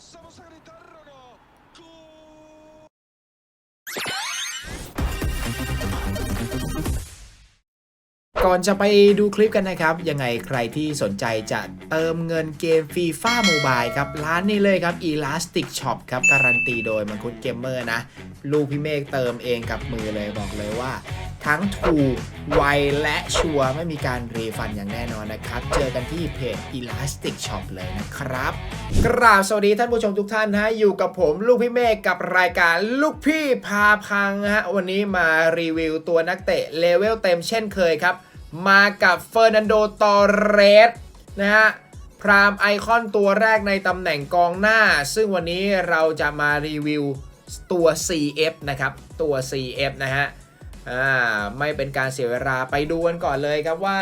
Comienzamos a gritar o ¿no? ¡Gol! ก่อนจะไปดูคลิปกันนะครับ ยังไงใครที่สนใจจะเติมเงินเกมฟีฟ่าโมบายครับ ร้านนี้เลยครับ Elastic Shop ครับ การันตีโดยมังคุดเกมเมอร์นะ ลูกพี่เมฆเติมเองกับมือเลยบอกเลยว่า ทั้งถูกไวและชัวร์ไม่มีการรีฟันอย่างแน่นอนนะครับ เจอกันที่เพจ Elastic Shop เลยนะครับ กราบสวัสดีท่านผู้ชมทุกท่านนะฮะอยู่กับผมลูกพี่เมฆกับรายการลูกพี่พาพังฮะวันนี้มารีวิวตัวนักเตะเลเวลเต็มเช่นเคยครับ มากับเฟอร์นันโดตอเรสนะฮะพรามไอคอนตัวแรกในตำแหน่งกองหน้า ซึ่งวันนี้เราจะมารีวิวตัว CF นะครับ ตัว CF นะฮะ อ่าไม่เป็นการเสียเวลาไปดูกันก่อนเลยครับว่า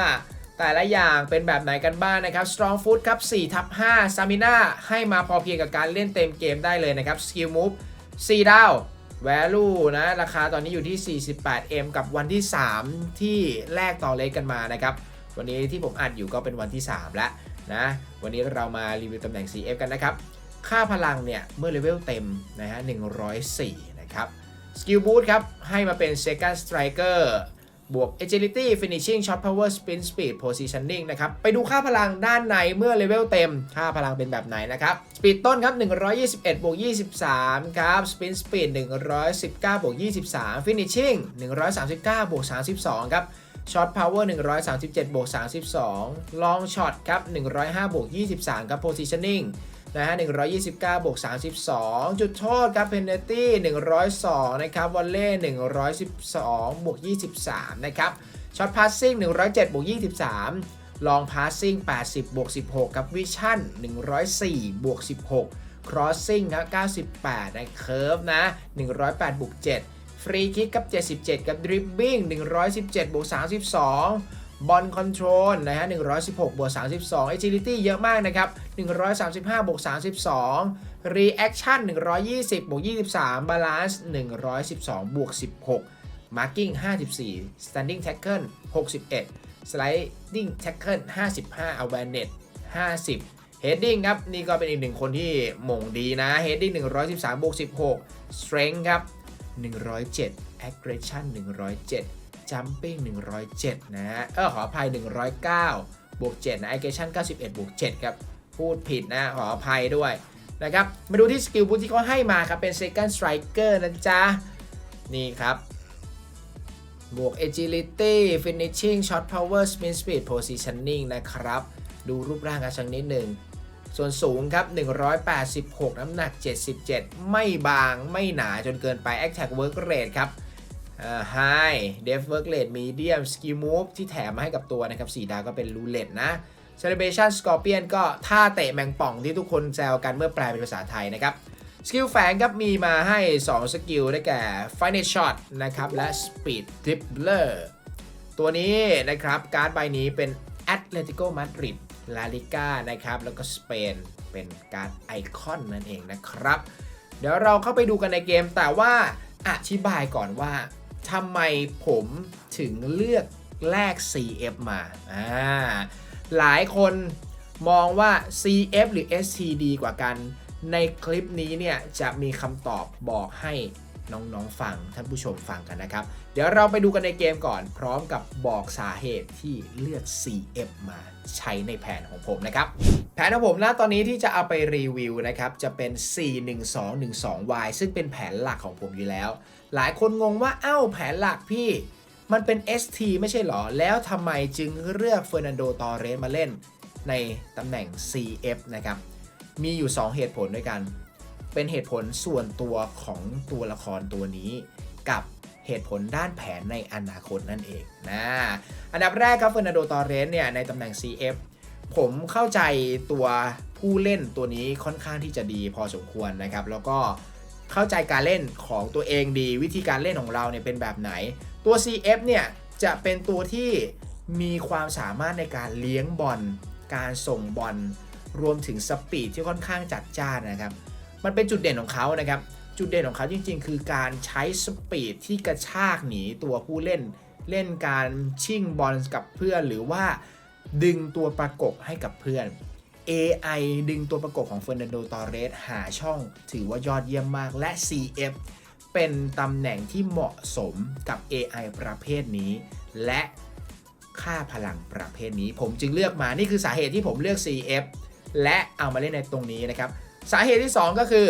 แต่ละอย่างเป็นแบบไหนกันบ้างนะครับ Strong Foot ครับ4ทับ5 Stamina ให้มาพอเพียงกับการเล่นเต็มเกมได้เลยนะครับ Skill Move 4ดาว Value นะ ราคาตอนนี้อยู่ที่ 48M กับวันที่ 3 ที่แลกต่อเลขกันมานะครับ วันนี้ที่ผมอัดอยู่ก็เป็นวันที่ 3 แล้วนะ วันนี้เรามารีวิวตำแหน่ง CF กันนะครับ ค่าพลังเนี่ย เมื่อเลเวลเต็มนะฮะ104 นะครับ Skill Boost ครับ ให้มาเป็น Second Striker บวก Agility Finishing Shot Power Spin Speed Positioning นะครับ ไปดูค่าพลังด้านในเมื่อเลเวลเต็ม ค่าพลังเป็นแบบไหนนะครับ Speed ต้นครับ 121 บวก 23 ครับ Spin Speed 119 บวก 23 Finishing 139 บวก 32 ครับ Shot Power 137 บวก 32 Long Shot ครับ 105 บวก 23 ครับ Positioning นะฮะ129 บวก 32 จุดโทษครับ penalty 102 นะครับวอลเล่112 บวก 23 นะครับช็อตพาสซิ่ง107 บวก 23 ลองพาสซิ่ง80 บวก 16 ครับวิชั่น 104 บวก 16 ครอสซิ่งครับ 98 ในเคิร์ฟนะ 108 บวก 7 ฟรีคิกกับ 77 กับดริบบิ้ง117 บวก 32 บอลคอนโทรลนะฮะ116 บวก 32 agility เยอะมากนะครับ 135 บวก 32 reaction 120 บวก 23 balance 112 บวก 16 marking 54 standing tackle 61 sliding tackle 55 awareness 50 heading ครับ นี่ก็เป็นอีกหนึ่งคนที่มงดีนะ heading 113 บวก 16 strength ครับ 107 aggression 107 jumping 107 นะฮะ เออขออภัย 109 บวก 7 นะ aggression 91 บวก 7 ครับ พูดผิดนะ ขออภัยด้วยนะครับ มาดูที่สกิลบูทที่เขาให้มาครับ เป็น second striker นะจ๊ะ นี่ครับ บวก agility finishing shot power spin speed positioning นะครับ ดูรูปร่างกันสักนิดหนึ่งส่วนสูงครับ 186 น้ำหนัก 77 ไม่บางไม่หนาจนเกินไป attack work rate ครับ อ่า high depth work rate medium skill move ที่แถมมาให้กับตัวนะครับ4ดาวก็เป็น roulette นะ celebration scorpion ก็ท่าเตะแมงป่องที่ทุกคนแซวกันเมื่อแปลเป็นภาษาไทยนะครับ สกิลแฝงครับมีมาให้ 2 สกิลได้แก่ Finite Shot นะครับ และ Speed Dribbler ตัวนี้นะครับการ์ดใบนี้เป็น Atletico Madrid La Liga นะครับ แล้วก็สเปนเป็นการ์ดไอคอนนั่นเองนะครับ เดี๋ยวเราเข้าไปดูกันในเกมแต่ว่าอธิบายก่อนว่า ทำไมผมถึงเลือกแลก CF มาอ่าหลายคนมองว่า CF หรือ ST ดีกว่ากัน ในคลิปนี้เนี่ยจะมีคำตอบบอกให้น้องๆฟังท่านผู้ชมฟังกันนะครับ เดี๋ยวเราไปดูกันในเกมก่อนพร้อมกับบอกสาเหตุที่เลือก CF มาใช้ในแผนของผมนะครับ แผนของผมนะตอนนี้ที่จะเอาไปรีวิวนะครับ จะเป็น 41212Y ซึ่งเป็นแผนหลักของผมอยู่แล้ว หลายคนงงว่าเอ้าแผนหลักพี่มันเป็น ST ไม่ใช่หรอ แล้วทำไมจึงเลือกเฟอร์นันโด ตอเรสมาเล่นในตำแหน่ง CF นะครับ มีอยู่ 2 เหตุผลด้วยกัน เป็นเหตุผลส่วนตัวของตัวละครตัวนี้ กับเหตุผลด้านแผนในอนาคตนั่นเองนะ อันดับแรกครับเฟอร์นันโด ตอเรสเนี่ย ในตำแหน่ง CF ผมเข้าใจตัวผู้เล่นตัวนี้ค่อนข้างที่จะดีพอสมควรนะครับ แล้วก็ เข้าใจการเล่นของตัวเองดี วิธีการเล่นของเราเนี่ยเป็นแบบไหน ตัว CF เนี่ยจะเป็นตัวที่มีความสามารถในการเลี้ยงบอล การส่งบอล รวมถึงสปีดที่ค่อนข้างจัดจ้านนะครับ มันเป็นจุดเด่นของเขานะครับ จุดเด่นของเขาจริง ๆ คือการใช้สปีดที่กระชากหนีตัวผู้เล่น เล่นการชิ่งบอลกับเพื่อน หรือว่าดึงตัวประกบให้กับเพื่อน AI ดึงตัวประกบของเฟอร์นันโด ตอเรส หาช่องถือว่ายอดเยี่ยมมากและ CF เป็นตำแหน่งที่เหมาะสมกับ AI ประเภทนี้ และค่าพลังประเภทนี้ ผมจึงเลือกมา นี่คือสาเหตุที่ผมเลือก CF และเอามาเล่นในตรงนี้นะครับ สาเหตุที่ 2 ก็คือ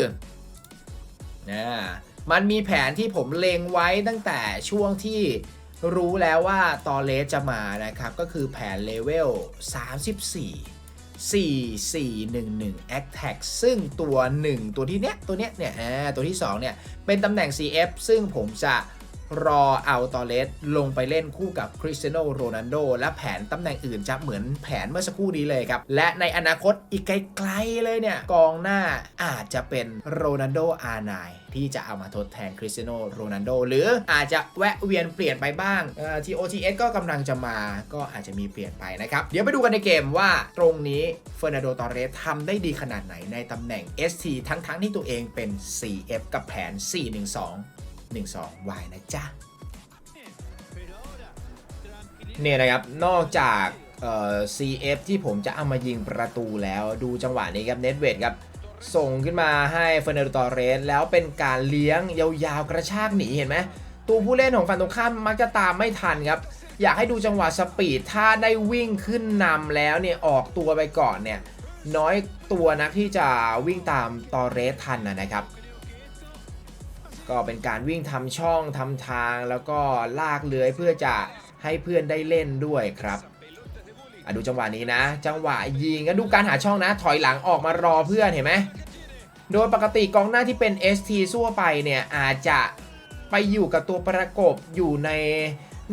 นะมันมีแผนที่ผมเลงไว้ตั้งแต่ช่วงที่รู้แล้วว่าตอเลสจะมานะครับ ก็คือแผนเลเวล 34 4411 Attack ซึ่งตัว 1 ตัวที่เนี้ยตัวเนี้ยเนี่ยตัวที่ 2 เนี่ย เป็นตำแหน่ง CF ซึ่งผมจะ รอเอาตอเลสลงไปเล่นคู่กับคริสเตียโนโรนัลโดและแผนตำแหน่งอื่นจะเหมือนแผนเมื่อสักครู่นี้เลยครับ และในอนาคตอีกไกลๆเลยเนี่ย กองหน้าอาจจะเป็นโรนัลโดอาร์ไนที่จะเอามาทดแทนคริสเตียโนโรนัลโดหรืออาจจะแวะเวียนเปลี่ยนไปบ้างเอ่อที่ OTS ก็กำลังจะมาก็อาจจะมีเปลี่ยนไปนะครับ เดี๋ยวไปดูกันในเกมว่าตรงนี้เฟอร์นันโดตอเรสทำได้ดีขนาดไหนในตำแหน่ง ST ทั้งๆที่ตัวเองเป็น CF กับแผน 412 12 Y นะจ๊ะเนี่ยนะครับ นอกจากเอ่อ CF ที่ผมจะเอามายิงประตูแล้วดูจังหวะนี้ครับเน็ตเวดครับ ส่งขึ้นมาให้เฟอร์นันโดตอเรส แล้วเป็นการเลี้ยงยาวๆ กระชากหนีเห็นไหมตัวผู้เล่นของฝั่งตรงข้ามมักจะตามไม่ทันครับ อยากให้ดูจังหวะสปีด ถ้าได้วิ่งขึ้นนำแล้วเนี่ย ออกตัวไปก่อนเนี่ย น้อยตัวนักที่จะวิ่งตามตอเรสทันนะครับ ก็เป็นการวิ่งทำช่องทำทางแล้วก็ลากเลื้อยเพื่อจะให้เพื่อนได้เล่นด้วยครับอดูจังหวะนี้นะ จังหวะยิงก็ดูการหาช่องนะ ถอยหลังออกมารอเพื่อนเห็นไหมโดยปกติกองหน้าที่เป็น ST ทั่วไปเนี่ยอาจจะไปอยู่กับตัวประกบอยู่ใน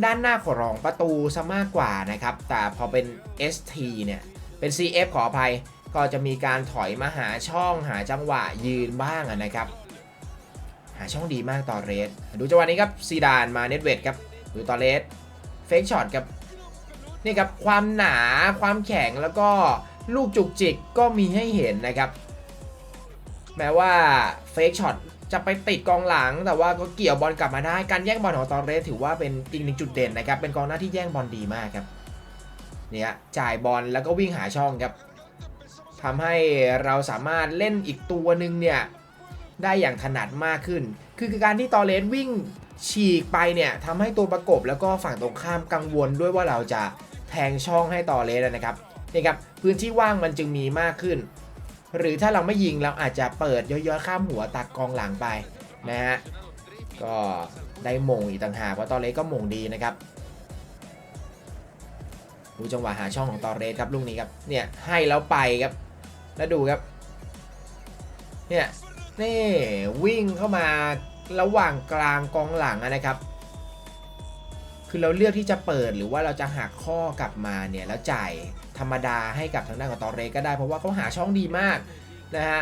ด้านหน้าของประตูซะมากกว่านะครับ แต่พอเป็น ST เนี่ย เป็น CF ขออภัย ก็จะมีการถอยมาหาช่องหาจังหวะยืนบ้างนะครับ หาช่องดีมากต่อเรส ดูจังหวะนี้ครับซีดานมาเน็ตเวดครับดูต่อเรสเฟกช็อตครับนี่ครับความหนาความแข็งแล้วก็ลูกจุกจิกก็มีให้เห็นนะครับ แม้ว่าเฟกช็อตจะไปติดกองหลัง แต่ว่าก็เกี่ยวบอลกลับมาได้การแย่งบอลของตอเรสถือว่าเป็นอีกหนึ่งจุดเด่นนะครับ เป็นกองหน้าที่แย่งบอลดีมากครับเนี่ยจ่ายบอลแล้วก็วิ่งหาช่องครับทำให้เราสามารถเล่นอีกตัวหนึ่งเนี่ย ได้อย่างถนัดมากขึ้น คือการที่ตอเลสวิ่งฉีกไปเนี่ยทำให้ตัวประกบแล้วก็ฝั่งตรงข้ามกังวลด้วยว่าเราจะแทงช่องให้ตอเลสนะครับนี่ครับพื้นที่ว่างมันจึงมีมากขึ้น หรือถ้าเราไม่ยิงเราอาจจะเปิดย้อยๆข้ามหัวตักกองหลังไปนะฮะก็ได้มงอีกต่างหากว่าตอเลสก็มงดีนะครับดูจังหวะหาช่องของตอเรสครับลูกนี้ครับเนี่ยให้แล้วไปครับแล้วดูครับเนี่ย นี่วิ่งเข้ามาระหว่างกลางกองหลังนะครับ คือเราเลือกที่จะเปิดหรือว่าเราจะหักข้อกลับมาเนี่ยแล้วจ่ายธรรมดาให้กับทางด้านของตอเรก็ได้ เพราะว่าเขาหาช่องดีมากนะฮะ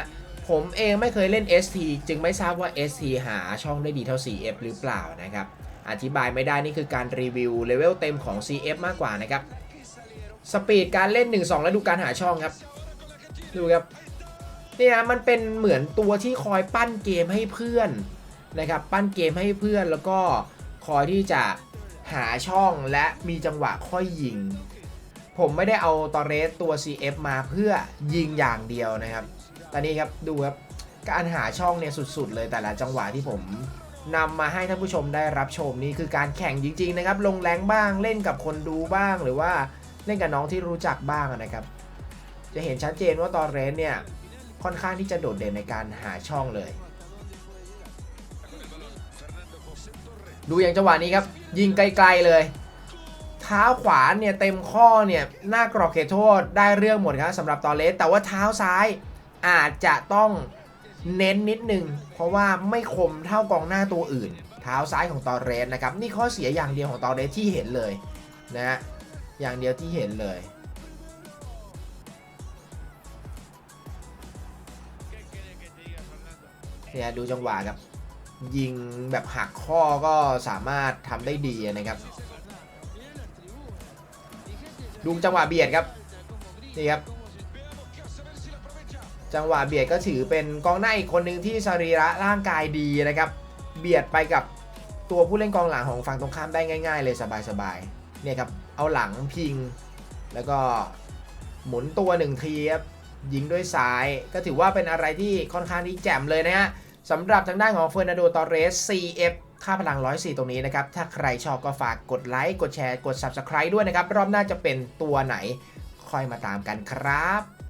ผมเองไม่เคยเล่น ST จึงไม่ทราบว่า ST หาช่องได้ดีเท่า CF หรือเปล่านะครับ อธิบายไม่ได้นี่คือการรีวิวเลเวลเต็มของ CF มากกว่านะครับ สปีดการเล่น 1-2 แล้วดูการหาช่องครับ ดูครับ นี่นะมันเป็นเหมือนตัวที่คอยปั้นเกมให้เพื่อนนะครับปั้นเกมให้เพื่อนแล้วก็คอยที่จะหาช่องและมีจังหวะค่อยยิง ผมไม่ได้เอาตอเรสตัว CF มาเพื่อยิงอย่างเดียวนะครับตอนนี้ครับดูครับการหาช่องเนี่ยสุดๆ เลยแต่ละจังหวะที่ผมนำมาให้ท่านผู้ชมได้รับชมนี่คือการแข่งจริง ๆ นะครับ ลงแรงบ้างเล่นกับคนดูบ้างหรือว่าเล่นกับน้องที่รู้จักบ้างนะครับ จะเห็นชัดเจนว่าตอเรสเนี่ย ค่อนข้างที่จะโดดเด่นในการหาช่องเลย ดูอย่างจังหวะนี้ครับ ยิงไกลๆเลย เท้าขวาเนี่ยเต็มข้อเนี่ยหน้ากรอบเขตโทษได้เรื่องหมดครับสำหรับตอเลสแต่ว่าเท้าซ้ายอาจจะต้องเน้นนิดนึง เพราะว่าไม่คมเท่ากองหน้าตัวอื่น เท้าซ้ายของตอเรสนะครับ นี่ข้อเสียอย่างเดียวของตอเรสที่เห็นเลยนะฮะอย่างเดียวที่เห็นเลย เนี่ยดูจังหวะครับ ยิงแบบหักข้อก็สามารถทำได้ดีนะครับ ดูจังหวะเบียดครับนี่ครับ จังหวะเบียดก็ถือเป็นกองหน้าอีกคนหนึ่งที่สรีระร่างกายดีนะครับ เบียดไปกับตัวผู้เล่นกองหลังของฝั่งตรงข้ามได้ง่าย ๆ เลยสบายๆเนี่ยครับเอาหลังพิง แล้วก็หมุนตัวหนึ่งทีครับยิงด้วยซ้ายก็ถือว่าเป็นอะไรที่ค่อนข้างที่แจ่มเลยนะฮะ สำหรับทางด้านของเฟอร์นันโด ตอเรส CF ค่าพลัง 104 ตรงนี้นะครับ ถ้าใครชอบก็ฝากกดไลค์ กดแชร์ กด Subscribe ด้วยนะครับ รอบหน้าจะเป็นตัวไหน ค่อยมาตามกันครับ